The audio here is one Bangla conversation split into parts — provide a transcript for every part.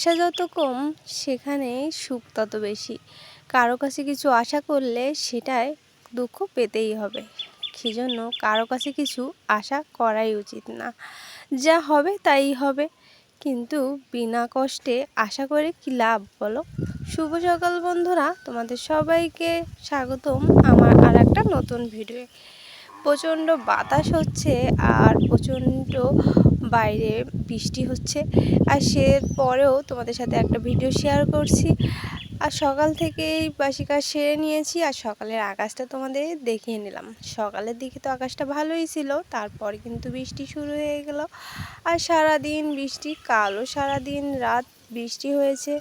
আশা যত কম সেখানে সুখ তত বেশি। কারও কাছে কিছু আশা করলে সেটায় দুঃখ পেতেই হবে। সেজন্য কারও কাছে কিছু আশা করাই উচিত না। যা হবে তাই হবে। কিন্তু বিনা কষ্টে আশা করে কি লাভ বলো? শুভ সকাল বন্ধুরা, তোমাদের সবাইকে স্বাগতম আমার আর একটা নতুন ভিডিও প্রচণ্ড বাতাস হচ্ছে আর প্রচণ্ড বাইরে বৃষ্টি হচ্ছে। আর সে পরেও তোমাদের সাথে একটা ভিডিও শেয়ার করছি। আর সকাল থেকেই বাসি কাজ সেরে নিয়েছি আর সকালের আকাশটা তোমাদের দেখিয়ে নিলাম। সকালের দিকে তো আকাশটা ভালোই ছিল, তারপর কিন্তু বৃষ্টি শুরু হয়ে গেল। আর সারা দিন বৃষ্টি, কালও সারা দিন রাত বৃষ্টি হয়েছে।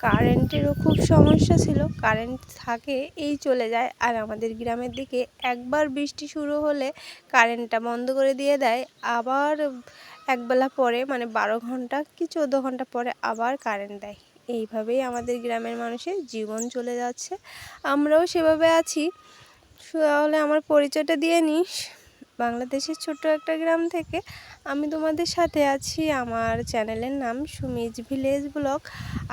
কারেন্টেরও খুব সমস্যা ছিল, কারেন্ট থাকে এই চলে যায়। আর আমাদের গ্রামের দিকে একবার বৃষ্টি শুরু হলে কারেন্টটা বন্ধ করে দিয়ে দেয়। আবার একবেলা পরে মানে বারো ঘণ্টা কি চোদ্দ ঘণ্টা পরে আবার কারেন্ট দেয়। এইভাবেই আমাদের গ্রামের মানুষের জীবন চলে যাচ্ছে। আমরাও সেভাবে আছি। তাহলে আমার পরিচয়টা দিয়ে নিস। বাংলাদেশের ছোট্ট একটা গ্রাম থেকে আমি তোমাদের সাথে আছি আমার চ্যানেলের নাম সুমিজ ভিলেজ ব্লগ।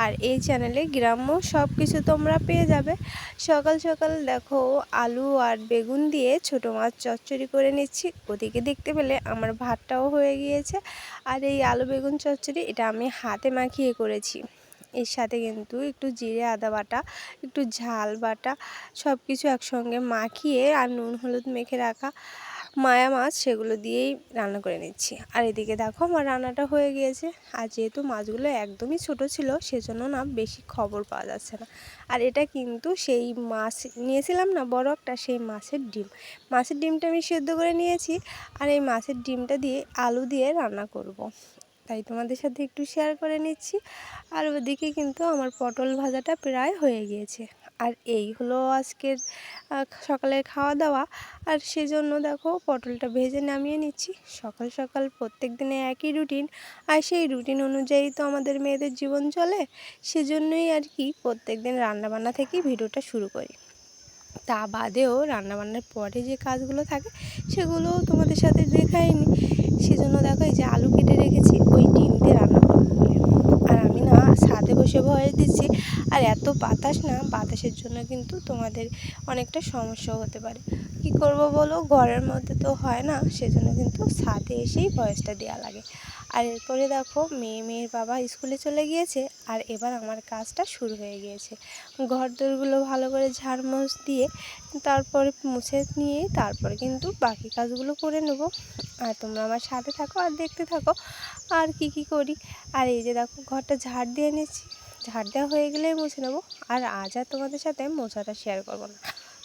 আর এই চ্যানেলে গ্রাম্য সব কিছু তোমরা পেয়ে যাবে। সকাল সকাল দেখো আলু আর বেগুন দিয়ে ছোট মাছ চচ্চড়ি করে নিচ্ছি। ওদিকে দেখতে পেলে আমার ভাতটাও হয়ে গিয়েছে। আর এই আলু বেগুন চচ্চড়ি এটা আমি হাতে মাখিয়ে করেছি। এর সাথে কিন্তু একটু জিরে, আদা বাটা, একটু ঝাল বাটা সব কিছু একসঙ্গে মাখিয়ে আর নুন, হলুদ মেখে রাখা। মায়া মাছ সেগুলো দিয়েই রান্না করে নিচ্ছি। আর এদিকে দেখো আমার রান্নাটা হয়ে গিয়েছে। আর যেহেতু মাছগুলো একদমই ছোট ছিল, সেজন্য না বেশি খবর পাওয়া যাচ্ছে না। আর এটা কিন্তু সেই মাছ, নিয়েছিলাম না বড় একটা, সেই মাছের ডিম। মাছের ডিমটা আমি সেদ্ধ করে নিয়েছি। আর এই মাছের ডিমটা দিয়ে আলু দিয়ে রান্না করব। তাই তোমাদের সাথে একটু শেয়ার করে নিচ্ছি। আর ওদিকে কিন্তু আমার পটল ভাজাটা প্রায় হয়ে গিয়েছে। আর এই হলো আজকের সকালের খাওয়া দাওয়া আর সেজন্য দেখো পটলটা ভেজে নামিয়ে নিচ্ছি। সকাল সকাল প্রত্যেক দিনে একই রুটিন আর সেই রুটিন অনুযায়ী তো আমাদের মেয়েদের জীবন চলে। সেজন্যই আর কি প্রত্যেক দিন রান্নাবান্না থেকেই ভিডিওটা শুরু করি। তা বাদেও রান্নাবান্নার পরে যে কাজগুলো থাকে, সেগুলো তোমাদের সাথে দেখাইনি। সেজন্য দেখো এই যে আলু কেটে রেখেছি, ওই ডিম দিয়ে রান্না করব আর আমি না ছাদে বসে ভয়ে দিচ্ছি আর এত বাতাস না, বাতাসের জন্য কিন্তু তোমাদের অনেকটা সমস্যা হতে পারে। কি করব বলো? ঘরের মধ্যে তো হয় না, সেজন্য কিন্তু ছাদে এসেই ভয়েসটা দেওয়া লাগে। আর এরপরে দেখো, মেয়ে মেয়ের বাবা স্কুলে চলে গিয়েছে, আর এবার আমার কাজটা শুরু হয়ে গিয়েছে। ঘর দোরগুলো ভালো করে ঝাড়মোছ দিয়ে তারপরে মুছে নিয়ে তারপরে কিন্তু বাকি কাজগুলো করে নেব। আর তোমরা আমার সাথে থাকো আর দেখতে থাকো, আর কি কি করি। আর এই যে দেখো, ঘরটা ঝাড় দিয়ে নিচ্ছি ঝাড় দেওয়া হয়ে গেলেই মুছে নেব। আর আজ আর তোমাদের সাথে মোছাটা শেয়ার করব না।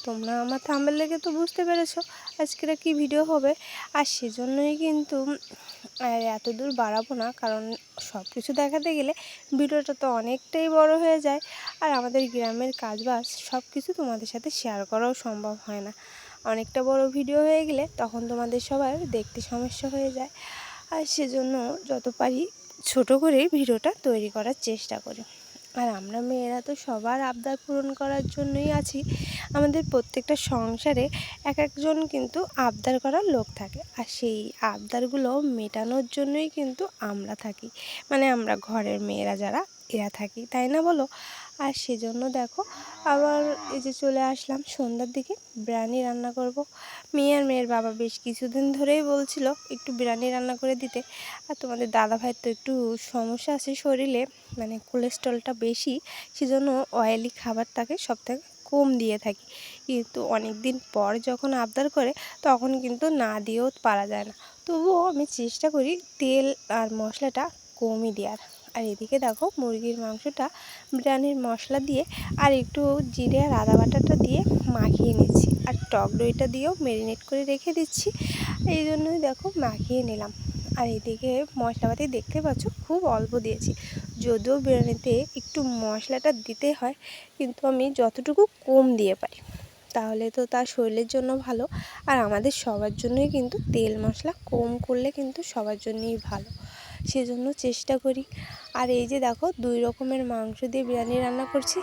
তোমরা আমার থাম্বেল লেগে তো বুঝতে পেরেছ আজকের কি ভিডিও হবে। আর সেজন্যই কিন্তু এত দূর বাড়াবো না, কারণ সব কিছু দেখাতে গেলে ভিডিওটা তো অনেকটাই বড় হয়ে যায়। আর আমাদের গ্রামের কাজবাজ সব কিছু তোমাদের সাথে শেয়ার করাও সম্ভব হয় না। অনেকটা বড় ভিডিও হয়ে গেলে তখন তোমাদের সবার দেখতে সমস্যা হয়ে যায়। আর সেজন্য যত পারি ছোট করে ভিডিওটা তৈরি করার চেষ্টা করি। আর আমরা মেয়েরা তো সবার আবদার পূরণ করার জন্যই আছি। আমাদের প্রত্যেকটা সংসারে এক একজন কিন্তু আবদার করার লোক থাকে। আর সেই আবদারগুলো মেটানোর জন্যই কিন্তু আমরা থাকি। মানে আমরা ঘরের মেয়েরা যারা, এরা থাকি। তাই না বলো? আর সেজন্য দেখো আবার এই যে চলে আসলাম সন্ধ্যার দিকে, বিরিয়ানি রান্না করব। মেয়ে আর মেয়ের বাবা বেশ কিছুদিন ধরেই বলছিল একটু বিরিয়ানি রান্না করে দিতে। আর তোমাদের দাদা ভাইয়ের তো একটু সমস্যা আছে শরীরে মানে কোলেস্ট্রলটা বেশি, সেজন্য অয়েলি খাবার তাকে সব থেকে কম দিয়ে থাকি। কিন্তু অনেক দিন পর যখন আবদার করে, তখন কিন্তু না দিয়েও পারা যায় না। তবুও আমি চেষ্টা করি তেল আর মশলাটা কমই দেওয়ার। আর এদিকে দেখো মুরগির মাংসটা বিরিয়ানির মশলা দিয়ে আর একটু জিরে আর আদা বাটাটা দিয়ে মাখিয়ে নিচ্ছি। আর টক দইটা দিয়েও ম্যারিনেট করে রেখে দিচ্ছি। এই জন্যই দেখো মাখিয়ে নিলাম। আর এদিকে মশলাপাতি দেখতে পাচ্ছ খুব অল্প দিয়েছি। যদিও বিরিয়ানিতে একটু মশলাটা দিতে হয়, কিন্তু আমি যতটুকু কম দিয়ে পারি। তাহলে তো তার শরীরের জন্য ভালো। আর আমাদের সবার জন্যই কিন্তু তেল মশলা কম করলে কিন্তু সবার জন্যই ভালো। সেজন্য চেষ্টা করি। আর এই যে দেখো, দুই রকমের মাংস দিয়ে বিরিয়ানি রান্না করছি।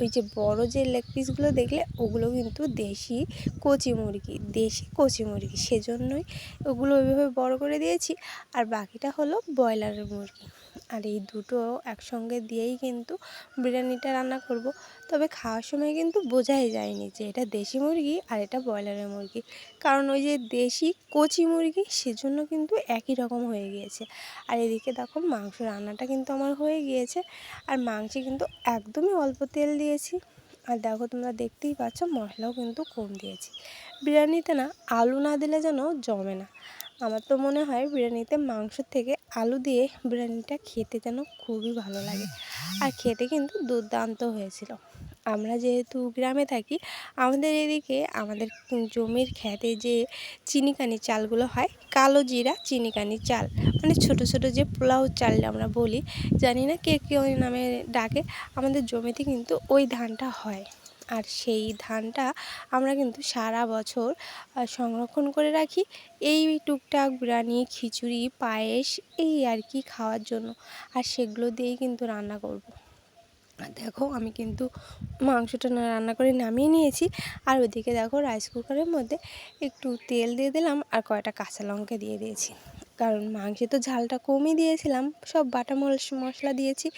ওই যে বড় যে লেগ পিসগুলো দেখলে, ওগুলো কিন্তু দেশি কচি মুরগি, দেশি কচি মুরগি। সেজন্যই ওগুলো ওইভাবে বড় করে দিয়েছি। আর বাকিটা হলো ব্রয়লারের মুরগি। আর এই দুটো একসঙ্গে দিয়েই কিন্তু বিরিয়ানিটা রান্না করব। তবে খাওয়ার সময় কিন্তু বোঝাই যায়নি যে এটা দেশি মুরগি আর এটা ব্রয়লারের মুরগি। কারণ ওই যে দেশি কচি মুরগি সেজন্য কিন্তু একই রকম হয়ে গিয়েছে। আর এদিকে দেখো মাংস রান্নাটা কিন্তু আমার হয়ে গিয়েছে। আর মাংসে কিন্তু একদমই অল্প তেল দিয়েছি। আর দেখো তোমরা দেখতেই পাচ্ছ মশলাও কিন্তু কম দিয়েছি। বিরিয়ানিতে না আলু না দিলে যেন জমে না। আমার তো মনে হয় বিরিয়ানিতে মাংসর থেকে আলু দিয়ে বিরিয়ানিটা খেতে যেন খুবই ভালো লাগে। আর খেতে কিন্তু দুর্দান্ত হয়েছিল। আমরা যেহেতু গ্রামে থাকি, আমাদের এদিকে আমাদের জমির খেতে যে চিনিকানি চালগুলো হয়, কালো জিরা চিনিকানি চাল মানে ছোট ছোট যে পোলাও চাল আমরা বলি, জানি না কে কে ওই নামে ডাকে, আমাদের জমিতে কিন্তু ওই ধানটা হয়। আর সেই ধানটা আমরা কিন্তু সারা বছর সংরক্ষণ করে রাখি। এই টুকটাক বিরিয়ানি, খিচুড়ি, পায়েস, এই আর কি খাওয়ার জন্য। আর সেগুলো দিয়েই কিন্তু রান্না করব। দেখো, আমি কিন্তু মাংসটা না রান্না করে নামিয়ে নিয়েছি। আর ওদিকে দেখো রাইস কুকারের মধ্যে একটু তেল দিয়ে দিলাম আর কয়টা কাঁচা লঙ্কা দিয়ে দিয়েছি। কারণ মাংসে তো ঝালটা কমই দিয়েছিলাম, সব বাটা মশলা দিয়েছি।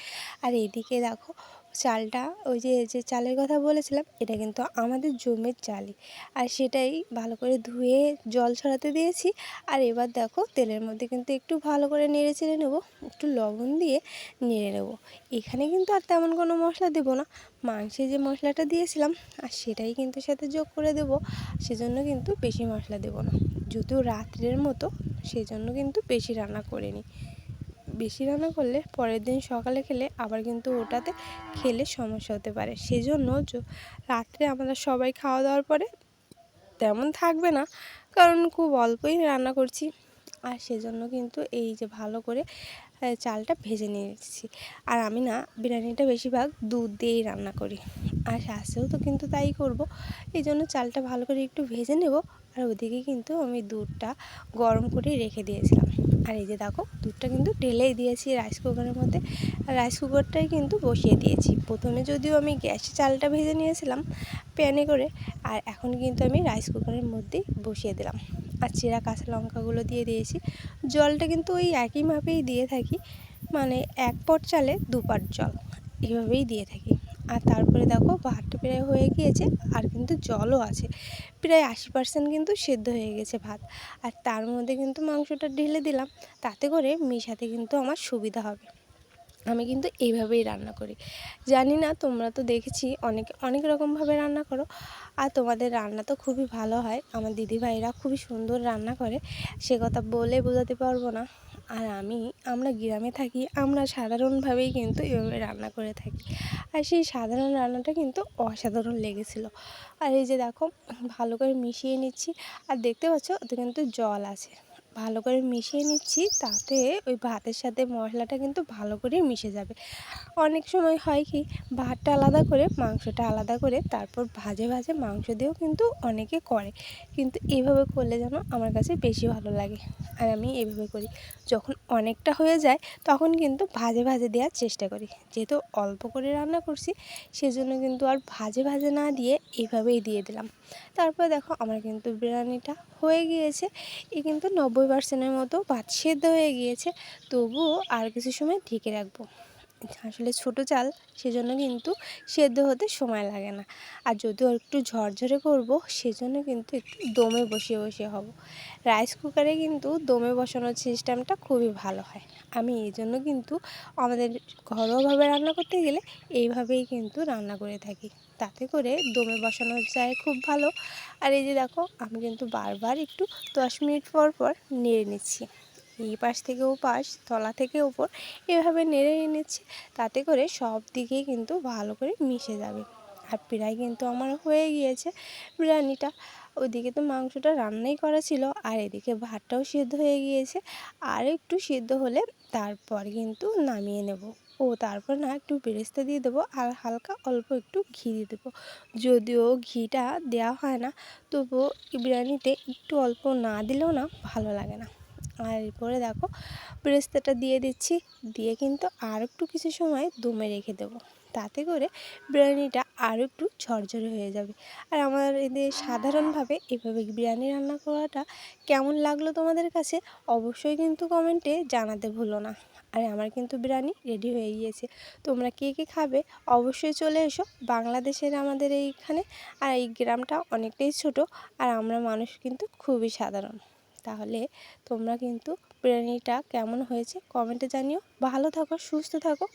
আর এইদিকে দেখো চালটা, ওই যে যে চালের কথা বলেছিলাম, এটা কিন্তু আমাদের জমির চালই। আর সেটাই ভালো করে ধুয়ে জল ছড়াতে দিয়েছি। আর এবার দেখো, তেলের মধ্যে কিন্তু একটু ভালো করে নেড়ে চেড়ে নেব, একটু লবণ দিয়ে নেড়ে নেব। এখানে কিন্তু আর তেমন কোনো মশলা দেবো না। মাংসে যে মশলাটা দিয়েছিলাম, আর সেটাই কিন্তু সাথে যোগ করে দেবো, সেজন্য কিন্তু বেশি মশলা দেবো না। যদিও রাত্রের মতো সেই জন্য কিন্তু বেশি রান্না করে নিই বেশি রান্না করলে পরের দিন সকালে খেলে আবার কিন্তু ওটাতে খেলে সমস্যা হতে পারে। সেজন্য রাত্রে আমরা সবাই খাওয়া দাওয়ার পরে তেমন থাকবে না, কারণ খুব অল্পই রান্না করছি। আর সেজন্য কিন্তু এই যে ভালো করে চালটা ভেজে নিয়েছি। আর আমি না বিরিয়ানিটা বেশিরভাগ দুধ দিয়েই রান্না করি। আর শাসেও তো কিন্তু তাই করব। এই জন্য চালটা ভালো করে একটু ভেজে নেব। আর ওদিকে কিন্তু আমি দুধটা গরম করে রেখে দিয়েছিলাম। আর এই যে দেখো, দুধটা কিন্তু ঢেলেই দিয়েছি রাইস কুকারের মধ্যে। আর রাইস কুকারটাই কিন্তু বসিয়ে দিয়েছি। প্রথমে যদিও আমি গ্যাসে চালটা ভেজে নিয়েছিলাম প্যানে করে, আর এখন কিন্তু আমি রাইস কুকারের মধ্যেই বসিয়ে দিলাম। আর চেরা কাঁচা লঙ্কাগুলো দিয়ে দিয়েছি। জলটা কিন্তু ওই একই মাপেই দিয়ে থাকি মানে এক পট চালে দু পাট জল এভাবেই দিয়ে থাকি। আর তারপরে দেখো ভাতটা প্রায় হয়ে গিয়েছে, আর কিন্তু জলও আছে। প্রায় আশি পার্সেন্ট কিন্তু সেদ্ধ হয়ে গেছে ভাত। আর তার মধ্যে কিন্তু মাংসটা ঢেলে দিলাম, তাতে করে মিশাতে কিন্তু আমার সুবিধা হবে। আমি কিন্তু এইভাবেই রান্না করি। জানি না, তোমরা তো দেখেছি অনেক অনেক রকমভাবে রান্না করো। আর তোমাদের রান্না তো খুবই ভালো হয়। আমার দিদিভাইরা খুবই সুন্দর রান্না করে। সে কথা বলে বোঝাতে পারব না। আর আমি, আমরা গ্রামে থাকি, আমরা সাধারণভাবেই কিন্তু এভাবে রান্না করে থাকি। আর সেই সাধারণ রান্নাটা কিন্তু অসাধারণ লেগেছিল। আর এই যে দেখো, ভালো করে মিশিয়ে নিচ্ছি, আর দেখতে পাচ্ছ, ওতে কিন্তু জল আছে। ভালো করে মিশিয়ে নিচ্ছি, তাতে ওই ভাতের সাথে মশলাটা কিন্তু ভালো করে মিশে যাবে। অনেক সময় হয় কি, ভাতটা আলাদা করে, মাংসটা আলাদা করে, তারপর ভাজে ভাজে মাংস দিয়েও কিন্তু অনেকে করে। কিন্তু এভাবে করলে যেন আমার কাছে বেশি ভালো লাগে। আর আমি এভাবে করি। যখন অনেকটা হয়ে যায়, তখন কিন্তু ভাজে ভাজে দেওয়ার চেষ্টা করি। যেহেতু অল্প করে রান্না করছি, সেজন্য কিন্তু আর ভাজে ভাজে না দিয়ে এইভাবেই দিয়ে দিলাম। তারপর দেখো, আমার কিন্তু বিরিয়ানিটা হয়ে গিয়েছে। এ কিন্তু নব্বই পার্সেন্টের মতো ভাত সেদ্ধ হয়ে গিয়েছে তবুও আর কিছু সময় ঢেকে রাখব। আসলে ছোটো চাল, সেজন্য কিন্তু সেদ্ধ হতে সময় লাগে না। আর যদিও একটু ঝরঝরে করব, সেজন্য কিন্তু একটু দমে বসিয়ে বসিয়ে হব। রাইস কুকারে কিন্তু দমে বসানোর সিস্টেমটা খুবই ভালো হয়। আমি এই জন্য কিন্তু আমাদের ঘরোয়াভাবে রান্না করতে গেলে এইভাবেই কিন্তু রান্না করে থাকি। তাতে করে দমে বসানো যায় খুব ভালো। আর এই যে দেখো, আমি কিন্তু বারবার একটু দশ মিনিট পর পর নেড়ে নিচ্ছি। এই পাশ থেকে ও পাশ, তলা থেকে ওপর, এভাবে নেড়ে নিচ্ছি তাতে করে সব দিকেই কিন্তু ভালো করে মিশে যাবে। আর প্রায় কিন্তু আমার হয়ে গিয়েছে বিরিয়ানিটা। ওইদিকে তো মাংসটা রান্নাই করা ছিল, আর এদিকে ভাতটাও সিদ্ধ হয়ে গিয়েছে। আর একটু সিদ্ধ হলে তারপর কিন্তু নামিয়ে নেব। ও তারপর না একটু বেরেস্তা দিয়ে দেবো আর হালকা অল্প একটু ঘি দিয়ে দেবো। যদিও ঘিটা দেওয়া হয় না, তবুও বিরিয়ানিতে একটু অল্প না দিলেও না ভালো লাগে না। আর এরপরে দেখো, বেরেস্তাটা দিয়ে দিচ্ছি। দিয়ে কিন্তু আর একটু কিছু সময় দমে রেখে দেবো। তাতে করে বিরিয়ানিটা আরও একটু ঝরঝরে হয়ে যাবে। আর আমার এদের সাধারণভাবে এভাবে বিরিয়ানি রান্না করাটা কেমন লাগল তোমাদের কাছে, অবশ্যই কিন্তু কমেন্টে জানাতে ভুলো না। আর, আমার কিন্তু বিরিয়ানি রেডি হয়ে গিয়েছে। তোমরা কে কে খাবে অবশ্যই চলে এসো। বাংলাদেশের আমাদের এইখানে। আর এই গ্রামটা অনেকটাই ছোট। আর আমরা মানুষ কিন্তু খুবই সাধারণ। তাহলে তোমরা কিন্তু বিরিয়ানিটা কেমন হয়েছে কমেন্টে জানিও। ভালো থাকো সুস্থ থাকো।